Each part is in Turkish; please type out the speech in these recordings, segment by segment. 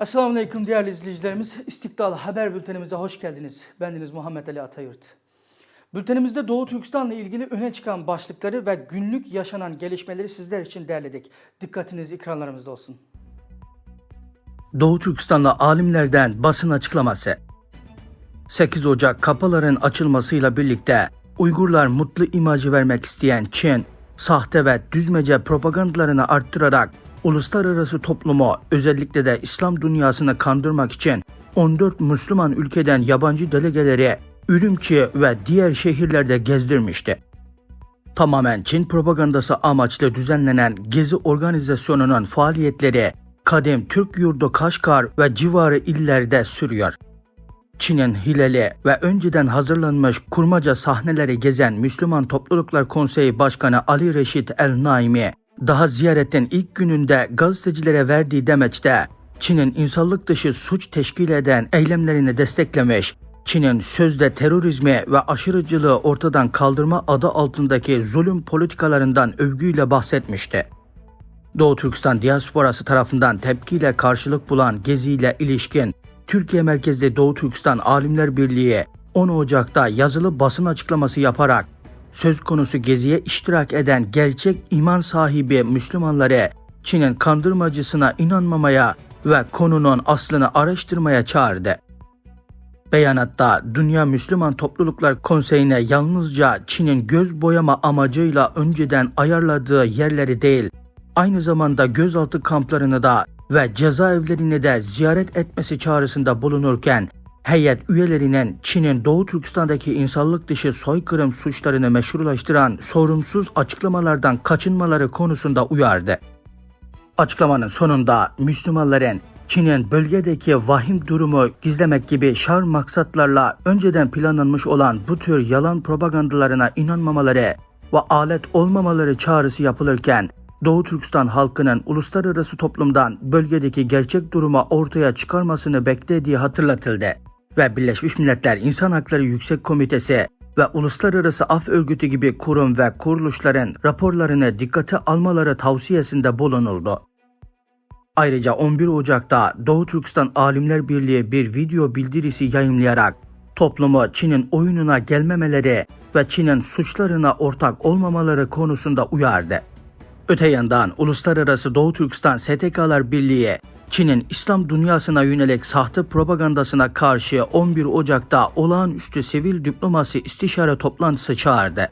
Esselamu Aleyküm değerli izleyicilerimiz. İstiklal Haber Bültenimize hoş geldiniz. Bendeniz Muhammed Ali Atayurt. Bültenimizde Doğu Türkistan'la ilgili öne çıkan başlıkları ve günlük yaşanan gelişmeleri sizler için derledik. Dikkatiniz ekranlarımızda olsun. Doğu Türkistan'la alimlerden basın açıklaması. 8 Ocak kapıların açılmasıyla birlikte Uygurlar mutlu imajı vermek isteyen Çin, sahte ve düzmece propagandalarını arttırarak uluslararası toplumu özellikle de İslam dünyasını kandırmak için 14 Müslüman ülkeden yabancı delegeleri Ürümçi ve diğer şehirlerde gezdirmişti. Tamamen Çin propagandası amaçlı düzenlenen Gezi organizasyonunun faaliyetleri kadim Türk yurdu Kaşgar ve civarı illerde sürüyor. Çin'in hileli ve önceden hazırlanmış kurmaca sahneleri gezen Müslüman Topluluklar Konseyi Başkanı Ali Reşit El Naimi, daha ziyaretin ilk gününde gazetecilere verdiği demeçte Çin'in insanlık dışı suç teşkil eden eylemlerini desteklemiş, Çin'in sözde terörizmi ve aşırıcılığı ortadan kaldırma adı altındaki zulüm politikalarından övgüyle bahsetmişti. Doğu Türkistan diasporası tarafından tepkiyle karşılık bulan geziyle ilişkin Türkiye merkezli Doğu Türkistan Alimler Birliği 10 Ocak'ta yazılı basın açıklaması yaparak söz konusu geziye iştirak eden gerçek iman sahibi Müslümanları Çin'in kandırmacısına inanmamaya ve konunun aslını araştırmaya çağırdı. Beyanatta Dünya Müslüman Topluluklar Konseyi'ne yalnızca Çin'in göz boyama amacıyla önceden ayarladığı yerleri değil, aynı zamanda gözaltı kamplarını da ve cezaevlerini de ziyaret etmesi çağrısında bulunurken, heyet üyelerinin Çin'in Doğu Türkistan'daki insanlık dışı soykırım suçlarını meşrulaştıran sorumsuz açıklamalardan kaçınmaları konusunda uyardı. Açıklamanın sonunda Müslümanların Çin'in bölgedeki vahim durumu gizlemek gibi şar maksatlarla önceden planlanmış olan bu tür yalan propagandalarına inanmamaları ve alet olmamaları çağrısı yapılırken Doğu Türkistan halkının uluslararası toplumdan bölgedeki gerçek durumu ortaya çıkarmasını beklediği hatırlatıldı ve Birleşmiş Milletler İnsan Hakları Yüksek Komitesi ve Uluslararası Af Örgütü gibi kurum ve kuruluşların raporlarını dikkate almaları tavsiyesinde bulunuldu. Ayrıca 11 Ocak'ta Doğu Türkistan Alimler Birliği bir video bildirisi yayımlayarak toplumu Çin'in oyununa gelmemeleri ve Çin'in suçlarına ortak olmamaları konusunda uyardı. Öte yandan Uluslararası Doğu Türkistan STK'lar Birliği, Çin'in İslam dünyasına yönelik sahte propagandasına karşı 11 Ocak'ta olağanüstü sivil diplomasi istişare toplantısı çağırdı.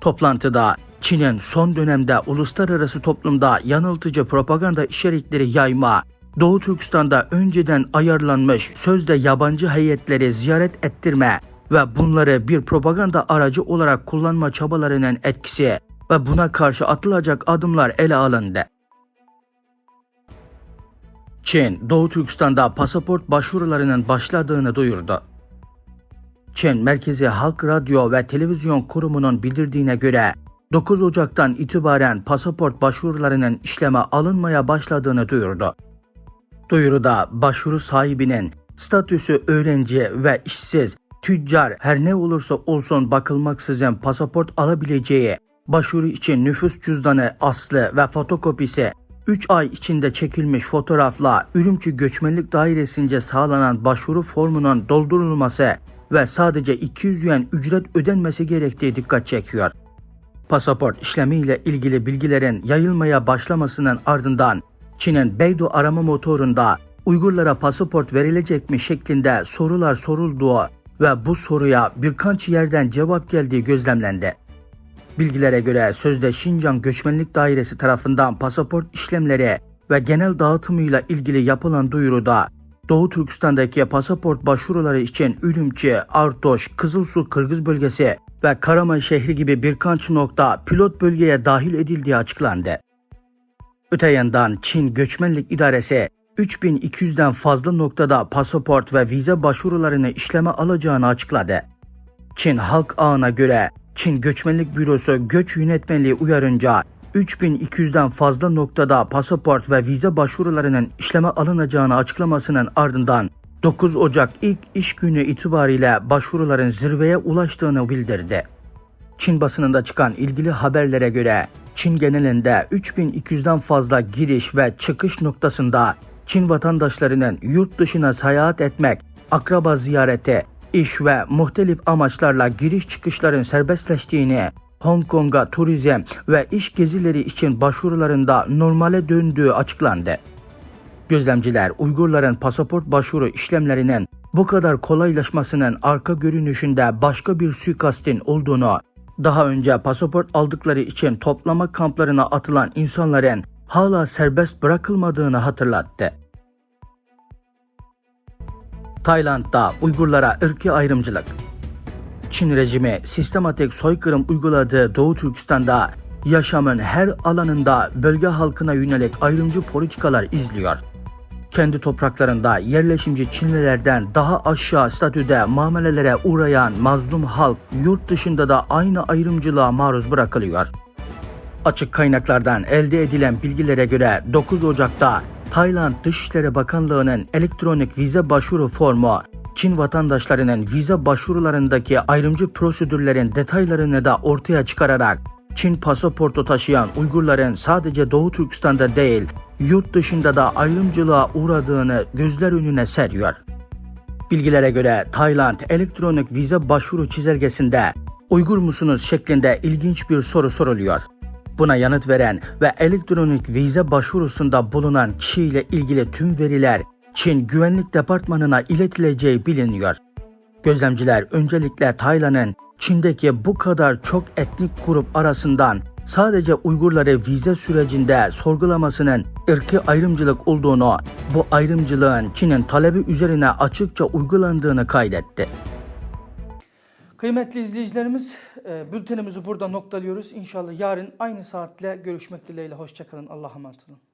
Toplantıda Çin'in son dönemde uluslararası toplumda yanıltıcı propaganda içerikleri yayma, Doğu Türkistan'da önceden ayarlanmış sözde yabancı heyetleri ziyaret ettirme ve bunları bir propaganda aracı olarak kullanma çabalarının etkisi ve buna karşı atılacak adımlar ele alındı. Çin, Doğu Türkistan'da pasaport başvurularının başladığını duyurdu. Çin Merkezi Halk Radyo ve Televizyon Kurumu'nun bildirdiğine göre 9 Ocak'tan itibaren pasaport başvurularının işleme alınmaya başladığını duyurdu. Duyuruda başvuru sahibinin statüsü öğrenci ve işsiz, tüccar her ne olursa olsun bakılmaksızın pasaport alabileceği, başvuru için nüfus cüzdanı aslı ve fotokopisi 3 ay içinde çekilmiş fotoğrafla Ürümçi Göçmenlik Dairesi'nce sağlanan başvuru formunun doldurulması ve sadece 200 yuan ücret ödenmesi gerektiği dikkat çekiyor. Pasaport işlemiyle ilgili bilgilerin yayılmaya başlamasının ardından Çin'in Beidou arama motorunda Uygurlara pasaport verilecek mi şeklinde sorular sorulduğu ve bu soruya birkaç yerden cevap geldiği gözlemlendi. Bilgilere göre sözde Şincan Göçmenlik Dairesi tarafından pasaport işlemleri ve genel dağıtımıyla ilgili yapılan duyuruda Doğu Türkistan'daki pasaport başvuruları için Ürümçi, Artoş, Kızılsu Kırgız bölgesi ve Karaman şehri gibi birkaç nokta pilot bölgeye dahil edildiği açıklandı. Öte yandan Çin Göçmenlik İdaresi 3200'den fazla noktada pasaport ve vize başvurularını işleme alacağını açıkladı. Çin Halk Ağı'na göre Çin Göçmenlik Bürosu Göç Yönetmeliği uyarınca 3200'den fazla noktada pasaport ve vize başvurularının işleme alınacağını açıklamasının ardından 9 Ocak ilk iş günü itibariyle başvuruların zirveye ulaştığını bildirdi. Çin basınında çıkan ilgili haberlere göre Çin genelinde 3200'den fazla giriş ve çıkış noktasında Çin vatandaşlarının yurt dışına seyahat etmek, akraba ziyareti, iş ve muhtelif amaçlarla giriş çıkışların serbestleştiğini, Hong Kong'a turizm ve iş gezileri için başvurularında normale döndüğü açıklandı. Gözlemciler Uygurların pasaport başvuru işlemlerinin bu kadar kolaylaşmasının arka görünüşünde başka bir suikastin olduğunu, daha önce pasaport aldıkları için toplama kamplarına atılan insanların hala serbest bırakılmadığını hatırlattı. Tayland'da Uygurlara ırki ayrımcılık. Çin rejimi sistematik soykırım uyguladığı Doğu Türkistan'da yaşamın her alanında bölge halkına yönelik ayrımcı politikalar izliyor. Kendi topraklarında yerleşimci Çinlilerden daha aşağı statüde muamelelere uğrayan mazlum halk yurt dışında da aynı ayrımcılığa maruz bırakılıyor. Açık kaynaklardan elde edilen bilgilere göre 9 Ocak'ta Tayland Dışişleri Bakanlığı'nın elektronik vize başvuru formu Çin vatandaşlarının vize başvurularındaki ayrımcı prosedürlerin detaylarını da ortaya çıkararak Çin pasaportu taşıyan Uygurların sadece Doğu Türkistan'da değil, yurt dışında da ayrımcılığa uğradığını gözler önüne seriyor. Bilgilere göre Tayland elektronik vize başvuru çizelgesinde Uygur musunuz şeklinde ilginç bir soru soruluyor. Buna yanıt veren ve elektronik vize başvurusunda bulunan kişiyle ilgili tüm veriler Çin Güvenlik Departmanı'na iletileceği biliniyor. Gözlemciler öncelikle Tayland'ın Çin'deki bu kadar çok etnik grup arasından sadece Uygurları vize sürecinde sorgulamasının ırkı ayrımcılık olduğunu, bu ayrımcılığın Çin'in talebi üzerine açıkça uygulandığını kaydetti. Kıymetli izleyicilerimiz, e, bültenimizi burada noktalıyoruz. İnşallah yarın aynı saatle görüşmek dileğiyle. Hoşçakalın. Allah'a emanet olun.